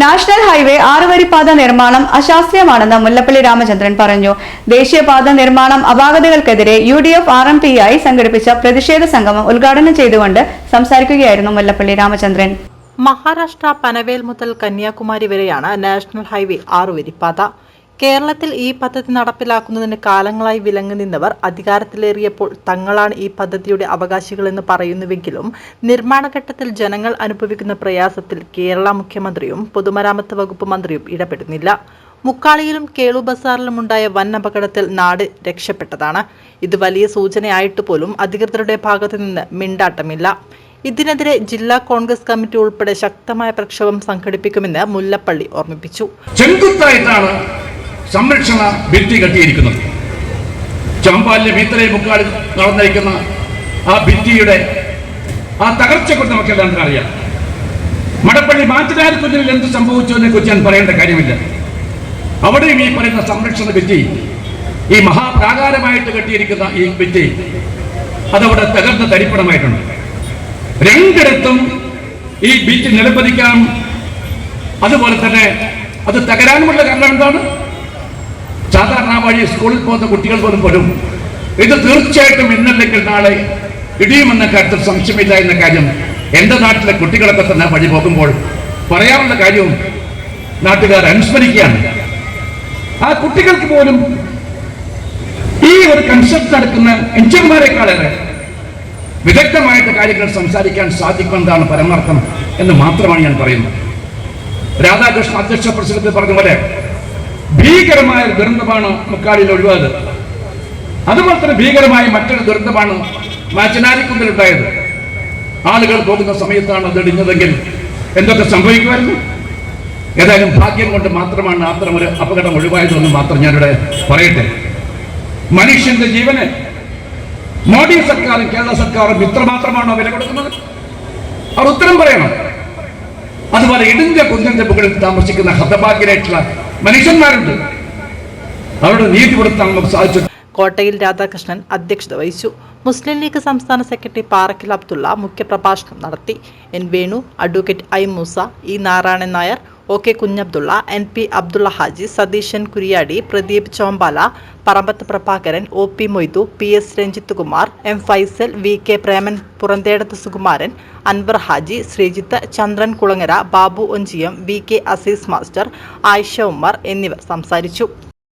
National highway ആറുവരിപ്പാത നിർമ്മാണം അശാസ്ത്രീയമാണെന്ന് മുല്ലപ്പള്ളി രാമചന്ദ്രൻ പറഞ്ഞു. ദേശീയപാത നിർമ്മാണം അപാകതകൾക്കെതിരെ U D F R M P ആയി സംഘടിപ്പിച്ച പ്രതിഷേധ സംഗമം ഉദ്ഘാടനം ചെയ്തുകൊണ്ട് സംസാരിക്കുകയായിരുന്നു മുല്ലപ്പള്ളി രാമചന്ദ്രൻ. മഹാരാഷ്ട്ര പനവേൽ മുതൽ കന്യാകുമാരി വരെയാണ് നാഷണൽ ഹൈവേ ആറുവരിപ്പാത. കേരളത്തിൽ ഈ പദ്ധതി നടപ്പിലാക്കുന്നതിന് കാലങ്ങളായി വിലങ്ങി നിന്നവർ അധികാരത്തിലേറിയപ്പോൾ തങ്ങളാണ് ഈ പദ്ധതിയുടെ അവകാശികളെന്ന് പറയുന്നുവെങ്കിലും നിർമ്മാണഘട്ടത്തിൽ ജനങ്ങൾ അനുഭവിക്കുന്ന പ്രയാസത്തിൽ കേരള മുഖ്യമന്ത്രിയും പൊതുമരാമത്ത് വകുപ്പ് മന്ത്രിയും ഇടപെടുന്നില്ല. മുക്കാളിയിലും കേളു ബസാറിലും ഉണ്ടായ വൻ അപകടത്തിൽ നാട് രക്ഷപ്പെട്ടതാണ്. ഇത് വലിയ സൂചനയായിട്ട് പോലും അധികൃതരുടെ ഭാഗത്തു നിന്ന് മിണ്ടാട്ടമില്ല. ഇതിനെതിരെ ജില്ലാ കോൺഗ്രസ് കമ്മിറ്റി ഉൾപ്പെടെ ശക്തമായ പ്രക്ഷോഭം സംഘടിപ്പിക്കുമെന്ന് മുല്ലപ്പള്ളി ഓർമ്മിപ്പിച്ചു. സംരക്ഷണ ഭിത്തി കെട്ടിയിരിക്കുന്നത്. ചമ്പാലിലെ മീത്തലയിൽ മുക്കാളിൽ നടന്നിരിക്കുന്ന ആ ഭിത്തിയുടെ ആ തകർച്ചയെക്കുറിച്ച് നമുക്ക് എല്ലാം അറിയാം. മടപ്പള്ളി മാറ്റുകാരി കുഞ്ഞിൽ എന്ത് സംഭവിച്ചു എന്നെ കുറിച്ച് ഞാൻ പറയേണ്ട കാര്യമില്ല. അവിടെയും ഈ പറയുന്ന സംരക്ഷണ ഭിത്തി ഈ മഹാപ്രാകാരമായിട്ട് കെട്ടിയിരിക്കുന്ന ഈ ഭിത്തി അതവിടെ തകർന്ന തരിപ്പണമായിട്ടുണ്ട്. രണ്ടിടത്തും ഈ ഭിത്തി നിലംപതിക്കാൻ അതുപോലെ തന്നെ അത് തകരാനുമുള്ള കാരണം എന്താണ്? വഴി സ്കൂളിൽ പോകുന്ന കുട്ടികൾ പോലും പോലും ഇത് തീർച്ചയായിട്ടും ഇന്നല്ലെങ്കിൽ നാളെ ഇടിയുമെന്ന കാര്യത്തിൽ സംശയമില്ല എന്ന കാര്യം എന്റെ നാട്ടിലെ കുട്ടികളൊക്കെ തന്നെ വഴി പോകുമ്പോൾ പറയാനുള്ള കാര്യവും നാട്ടുകാർ അനുസ്മരിക്കുകയാണ്. ആ കുട്ടികൾക്ക് പോലും ഈ ഒരു കൺസെപ്റ്റ് നടക്കുന്ന എഞ്ചിനീയർമാരെക്കാളേറെ വിദഗ്ധമായിട്ട് കാര്യങ്ങൾ സംസാരിക്കാൻ സാധിക്കുന്നതാണ് പരമാർത്ഥം എന്ന് മാത്രമാണ് ഞാൻ പറയുന്നത്. രാധാകൃഷ്ണ അധ്യക്ഷ പ്രസിഡന്റ് പറഞ്ഞ പോലെ ഭീകരമായ ഒരു ദുരന്തമാണ് മുക്കാലിൽ ഒഴിവായത്. അതുപോലെ തന്നെ ഭീകരമായ മറ്റൊരു ദുരന്തമാണ് മാച്ചനാരിക്കുന്നിൽ ഉണ്ടായത്. ആളുകൾ പോകുന്ന സമയത്താണ് അത് ഇടിഞ്ഞതെങ്കിൽ എന്തൊക്കെ സംഭവിക്കുമായിരുന്നു? ഏതായാലും ഭാഗ്യം കൊണ്ട് മാത്രമാണ് അത്തരം ഒരു അപകടം ഒഴിവായതെന്ന് മാത്രം ഞാനിവിടെ പറയട്ടെ. മനുഷ്യന്റെ ജീവന് മോഡി സർക്കാരും കേരള സർക്കാരും ഇത്രമാത്രമാണോ വില കൊടുക്കുന്നത്? അവർ ഉത്തരം പറയണം. അതുപോലെ ഇടിഞ്ഞ കുഞ്ഞിന്റെ മുകളിൽ താമസിക്കുന്ന ഹതഭാഗ്യരായിട്ടുള്ള മനുഷ്യന്മാരുണ്ട്. അവരുടെ കൊടുത്താൽ നമുക്ക് സാധിച്ചു കോട്ടയിൽ രാധാകൃഷ്ണൻ അധ്യക്ഷത വഹിച്ചു. മുസ്ലിം ലീഗ് സംസ്ഥാന സെക്രട്ടറി പാറക്കിൽ അബ്ദുള്ള മുഖ്യപ്രഭാഷണം നടത്തി. N Venu advocate I Moosa E Narayanan Nair O K Kunhabdulla N P Abdulla Haji Satheesan Kuriyadi Pradeep Chombala Parambath Prabhakaran O P Moidu P S Ranjith Kumar M Faisal V K Preman Purandethath Sukumaran Anwar Haji Sreejith Chandran Kulangara Babu Onchiyam V K Azeez master Ayisha Ummer എന്നിവർ സംസാരിച്ചു.